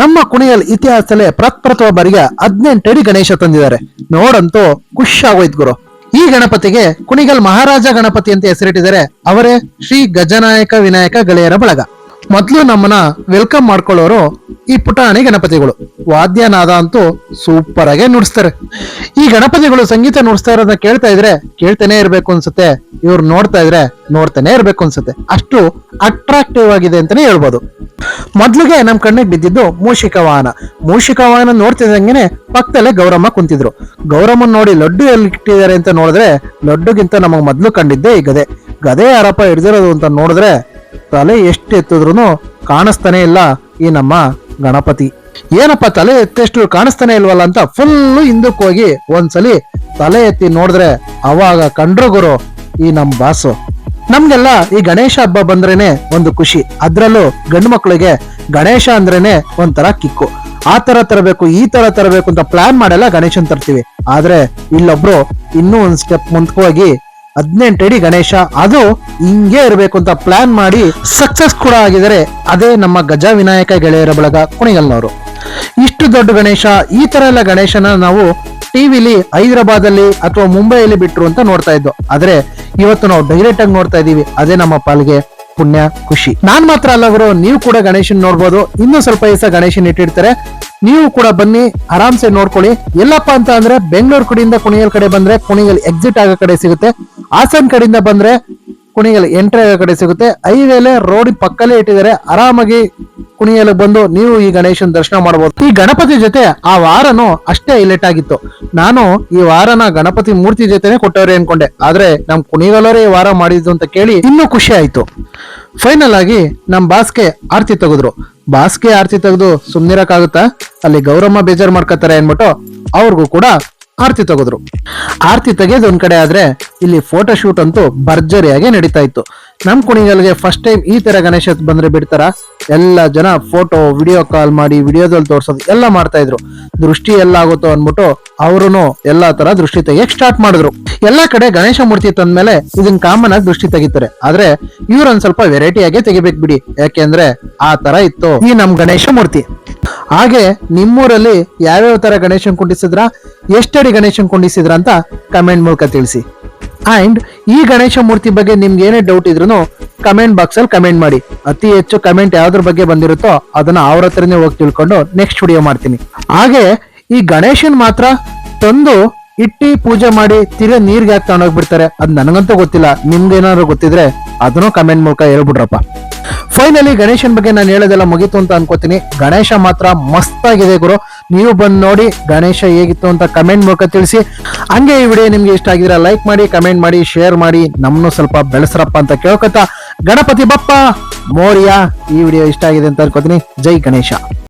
ನಮ್ಮ ಕುಣಿಯಲ್ ಇತಿಹಾಸದಲ್ಲೇ ಪ್ರಪ್ರಥಮ ಬಾರಿಗೆ ಹದಿನೆಂಟು ಅಡಿ ಗಣೇಶ ತಂದಿದ್ದಾರೆ. ನೋಡಂತೂ ಖುಷಿ ಆಗೋಯ್ತು ಗುರು. ಈ ಗಣಪತಿಗೆ ಕುಣಿಗಲ್ ಮಹಾರಾಜ ಗಣಪತಿ ಅಂತ ಹೆಸರಿಟ್ಟಿದ್ದಾರೆ. ಅವರೇ ಶ್ರೀ ಗಜನಾಯಕ ವಿನಾಯಕ ಗೆಳೆಯರ ಬಳಗ. ಮೊದಲು ನಮ್ಮನ್ನ ವೆಲ್ಕಮ್ ಮಾಡ್ಕೊಳ್ಳೋರು ಈ ಪುಟಾಣಿ ಗಣಪತಿಗಳು. ವಾದ್ಯನಾದ ಅಂತೂ ಸೂಪರ್ ಆಗಿ ನುಡಿಸ್ತಾರೆ. ಈ ಗಣಪತಿಗಳು ಸಂಗೀತ ನುಡಿಸ್ತಾ ಇರೋದನ್ನ ಕೇಳ್ತಾ ಇದ್ರೆ ಕೇಳ್ತಾನೆ ಇರ್ಬೇಕು ಅನ್ಸುತ್ತೆ. ಇವ್ರು ನೋಡ್ತಾ ಇದ್ರೆ ನೋಡ್ತಾನೆ ಇರ್ಬೇಕು ಅನ್ಸುತ್ತೆ. ಅಷ್ಟು ಅಟ್ರಾಕ್ಟಿವ್ ಆಗಿದೆ ಅಂತಾನೆ ಹೇಳ್ಬೋದು. ಮೊದ್ಲಿಗೆ ನಮ್ ಕಣ್ಣಿಗೆ ಬಿದ್ದಿದ್ದು ಮೂಷಿಕ ವಾಹನ ಮೂಷಿಕ ವಾಹನ ನೋಡ್ತಿದ್ದಂಗೆನೆ ಪಕ್ಕದಲ್ಲೇ ಗೌರಮ್ಮ ಕುಂತಿದ್ರು. ಗೌರಮ್ಮನ್ ನೋಡಿ ಲಡ್ಡು ಎಲ್ಲಿ ಇಟ್ಟಿದ್ದಾರೆ ಅಂತ ನೋಡಿದ್ರೆ ಲಡ್ಡುಗಿಂತ ನಮಗ್ ಮೊದ್ಲು ಕಂಡಿದ್ದೆ ಈ ಗದೆ. ಗದೆ ಯಾರಪ್ಪ ಹಿಡ್ದಿರೋದು ಅಂತ ನೋಡಿದ್ರೆ ತಲೆ ಎಷ್ಟು ಎತ್ತಿದ್ರು ಕಾಣಿಸ್ತಾನೆ ಇಲ್ಲ ಈ ನಮ್ಮ ಗಣಪತಿ. ಏನಪ್ಪ ತಲೆ ಎತ್ತಷ್ಟು ಕಾಣಿಸ್ತಾನೆ ಇಲ್ವಲ್ಲ ಅಂತ ಫುಲ್ಲು ಹಿಂದಕ್ಕೆ ಹೋಗಿ ಒಂದ್ಸಲಿ ತಲೆ ಎತ್ತಿ ನೋಡಿದ್ರೆ ಅವಾಗ ಕಂಡ್ರು ಗುರು ಈ ನಮ್ ಬಾಸು. ನಮ್ಗೆಲ್ಲ ಈ ಗಣೇಶ ಹಬ್ಬ ಬಂದ್ರೇನೆ ಒಂದು ಖುಷಿ. ಅದ್ರಲ್ಲೂ ಗಂಡು ಮಕ್ಕಳಿಗೆ ಗಣೇಶ ಅಂದ್ರೇನೆ ಒಂಥರ ಕಿಕ್ಕು. ಆ ತರ ತರಬೇಕು, ಈ ತರ ತರಬೇಕು ಅಂತ ಪ್ಲಾನ್ ಮಾಡೆಲ್ಲ ಗಣೇಶನ್ ತರ್ತೀವಿ. ಆದ್ರೆ ಇಲ್ಲೊಬ್ರು ಇನ್ನೂ ಒಂದ್ ಸ್ಟೆಪ್ ಮುಂದಕ್ಕೆ ಹದಿನೆಂಟು ಅಡಿ ಗಣೇಶ. ಅದು ಹಿಂಗೆ ಇರಬೇಕು ಅಂತ ಪ್ಲಾನ್ ಮಾಡಿ ಸಕ್ಸಸ್ ಕೂಡ ಆಗಿದರೆ ಅದೇ ನಮ್ಮ ಗಜ ವಿನಾಯಕ ಗೆಳೆಯರ ಬಳಗ ಕುಣಿಗಲ್ನವರು. ಇಷ್ಟು ದೊಡ್ಡ ಗಣೇಶ, ಈ ತರ ಎಲ್ಲ ಗಣೇಶನ ನಾವು ಟಿವಿಲಿ ಹೈದರಾಬಾದ್ ಅಲ್ಲಿ ಅಥವಾ ಮುಂಬೈಯಲ್ಲಿ ಬಿಟ್ರು ಅಂತ ನೋಡ್ತಾ ಇದ್ದು. ಆದ್ರೆ ಇವತ್ತು ನಾವು ಡೈರೆಕ್ಟ್ ಆಗಿ ನೋಡ್ತಾ ಇದೀವಿ ಅದೇ ನಮ್ಮ ಪಾಲ್ಗೆ ಪುಣ್ಯ, ಖುಷಿ. ನಾನ್ ಮಾತ್ರ ಅಲ್ಲ ಗುರು, ನೀವು ಕೂಡ ಗಣೇಶನ್ ನೋಡ್ಬೋದು. ಇನ್ನೂ ಸ್ವಲ್ಪ ದಿವಸ ಗಣೇಶನ್ ಇಟ್ಟಿರ್ತಾರೆ. ನೀವು ಕೂಡ ಬನ್ನಿ, ಆರಾಮ್ಸೆ ನೋಡ್ಕೊಳ್ಳಿ. ಎಲ್ಲಪ್ಪ ಅಂತ ಅಂದ್ರೆ ಬೆಂಗಳೂರು ಕಡೆಯಿಂದ ಕುಣಿಗಲ್ ಕಡೆ ಬಂದ್ರೆ ಕುಣಿಗಲ್ ಎಕ್ಸಿಟ್ ಆಗೋ ಕಡೆ ಸಿಗುತ್ತೆ. ಹಾಸನ್ ಕಡೆಯಿಂದ ಬಂದ್ರೆ ಕುಣಿಗಲ್ ಎಂಟ್ರಿ ಆಗೋ ಕಡೆ ಸಿಗುತ್ತೆ. ಐವೇಲೆ ರೋಡ್ ಪಕ್ಕಲ್ಲೇ ಇಟ್ಟಿದ್ದಾರೆ. ಆರಾಮಾಗಿ ಕುಣಿಯಲ್ಲಿ ಬಂದು ನೀವು ಈ ಗಣೇಶನ ದರ್ಶನ ಮಾಡಬಹುದು ಈ ಗಣಪತಿ ಜೊತೆ ಆ ವಾರನು ಅಷ್ಟೇ ಹೈಲೈಟ್ ಆಗಿತ್ತು. ನಾನು ಈ ವಾರನ ಗಣಪತಿ ಮೂರ್ತಿ ಜೊತೆನೆ ಕೊಟ್ಟವ್ರೆ ಅನ್ಕೊಂಡೆ. ಆದ್ರೆ ನಮ್ ಕುಣಿಗಲವರೇ ಈ ವಾರ ಮಾಡಿದ್ದು ಅಂತ ಕೇಳಿ ಇನ್ನೂ ಖುಷಿ ಆಯ್ತು. ಫೈನಲ್ ಆಗಿ ನಮ್ ಬಾಸ್ಗೆ ಆರ್ತಿ ತೆಗೆದ್ರು. ಬಾಸ್ಗೆ ಆರ್ತಿ ತೆಗೆದು ಸುಮ್ನಿರಕ್ಕಾಗುತ್ತಾ? ಅಲ್ಲಿ ಗೌರಮ್ಮ ಬೇಜಾರು ಮಾಡ್ಕೋತಾರೆ ಅನ್ಬಿಟ್ಟು ಅವ್ರಿಗೂ ಕೂಡ ಆರ್ತಿ ತೆಗೆದ್ರು. ಆರ್ತಿ ತೆಗೆಯೋದು ಒಂದ್ ಕಡೆ ಆದ್ರೆ ಇಲ್ಲಿ ಫೋಟೋ ಶೂಟ್ ಅಂತೂ ಭರ್ಜರಿಯಾಗಿ ನಡೀತಾ ಇತ್ತು. ನಮ್ ಕುಣಿಗಲ್ಗೆ ಫಸ್ಟ್ ಟೈಮ್ ಈ ತರ ಗಣೇಶ ಬಂದ್ರೆ ಬಿಡ್ತಾರ? ಎಲ್ಲ ಜನ ಫೋಟೋ ವಿಡಿಯೋ ಕಾಲ್ ಮಾಡಿ ವಿಡಿಯೋದಲ್ಲಿ ತೋರ್ಸೋದು ಎಲ್ಲ ಮಾಡ್ತಾ ಇದ್ರು. ದೃಷ್ಟಿ ಎಲ್ಲ ಆಗುತ್ತೋ ಅನ್ಬಿಟ್ಟು ಅವರು ಎಲ್ಲಾ ತರ ದೃಷ್ಟಿ ತೆಗಿಯಕ್ ಸ್ಟಾರ್ಟ್ ಮಾಡಿದ್ರು. ಎಲ್ಲಾ ಕಡೆ ಗಣೇಶ ಮೂರ್ತಿ ತಂದ್ಮೇಲೆ ಇದನ್ ಕಾಮನ್ ಆಗಿ ದೃಷ್ಟಿ ತೆಗಿತಾರೆ. ಆದ್ರೆ ಇವ್ರೊಂದ್ ಸ್ವಲ್ಪ ವೆರೈಟಿ ಆಗಿ ತೆಗಿಬೇಕು ಬಿಡಿ. ಯಾಕೆಂದ್ರೆ ಆ ತರ ಇತ್ತು ಈ ನಮ್ ಗಣೇಶ ಮೂರ್ತಿ. ಹಾಗೆ ನಿಮ್ಮೂರಲ್ಲಿ ಯಾವ್ಯಾವ ತರ ಗಣೇಶನ್ ಕುಂಡಿಸಿದ್ರ? ಎಷ್ಟಡಿ ಗಣೇಶನ್ ಕುಂಡಿಸಿದ್ರ ಅಂತ ಕಮೆಂಟ್ ಮೂಲಕ ತಿಳಿಸಿ. ಅಂಡ್ ಈ ಗಣೇಶ ಮೂರ್ತಿ ಬಗ್ಗೆ ನಿಮ್ಗೆ ಏನೇ ಡೌಟ್ ಇದ್ರು ಕಮೆಂಟ್ ಬಾಕ್ಸ್ ಅಲ್ಲಿ ಕಮೆಂಟ್ ಮಾಡಿ. ಅತಿ ಹೆಚ್ಚು ಕಮೆಂಟ್ ಯಾವ್ದ್ರ ಬಗ್ಗೆ ಬಂದಿರುತ್ತೋ ಅದನ್ನ ಅವ್ರ ಹತ್ರನೇ ಹೋಗಿ ತಿಳ್ಕೊಂಡು ನೆಕ್ಸ್ಟ್ ವಿಡಿಯೋ ಮಾಡ್ತೀನಿ. ಹಾಗೆ ಈ ಗಣೇಶನ್ ಮಾತ್ರ ತಂದು ಇಟ್ಟಿ ಪೂಜೆ ಮಾಡಿ ತಿರ ನೀರ್ಗೆ ಹಾಕಿ ತಗೊಂಡೋಗ್ಬಿಡ್ತಾರೆ ಅದ್ ನನಗಂತೂ ಗೊತ್ತಿಲ್ಲ, ನಿಮ್ಗೆ ಏನಾದ್ರು ಗೊತ್ತಿದ್ರೆ ಅದನ್ನು ಕಮೆಂಟ್ ಮೂಲಕ ಹೇಳ್ಬಿಡ್ರಪ್ಪ. ಫೈನಲಿ ಗಣೇಶನ್ ಬಗ್ಗೆ ನಾನು ಹೇಳೋದೆಲ್ಲ ಮುಗೀತು ಅಂತ ಅನ್ಕೋತೀನಿ. ಗಣೇಶ ಮಾತ್ರ ಮಸ್ತ್ ಆಗಿದೆ ಗುರು. ನೀವು ಬಂದು ನೋಡಿ ಗಣೇಶ ಹೇಗಿತ್ತು ಅಂತ ಕಮೆಂಟ್ ಮೂಲಕ ತಿಳಿಸಿ. ಹಂಗೆ ಈ ವಿಡಿಯೋ ನಿಮ್ಗೆ ಇಷ್ಟ ಆಗಿದ್ರೆ ಲೈಕ್ ಮಾಡಿ ಕಮೆಂಟ್ ಮಾಡಿ ಶೇರ್ ಮಾಡಿ. ನಮ್ಮನ್ನು ಸ್ವಲ್ಪ ಬೆಳೆಸ್ರಪ್ಪ ಅಂತ ಕೇಳ್ಕೊತಾ. ಗಣಪತಿ ಬಪ್ಪ, ಮೋರಿಯಾ, ಈ ವಿಡಿಯೋ ಇಷ್ಟ ಆಗಿದೆ ಅಂತ ಅನ್ಕೋತೀನಿ. ಜೈ ಗಣೇಶ.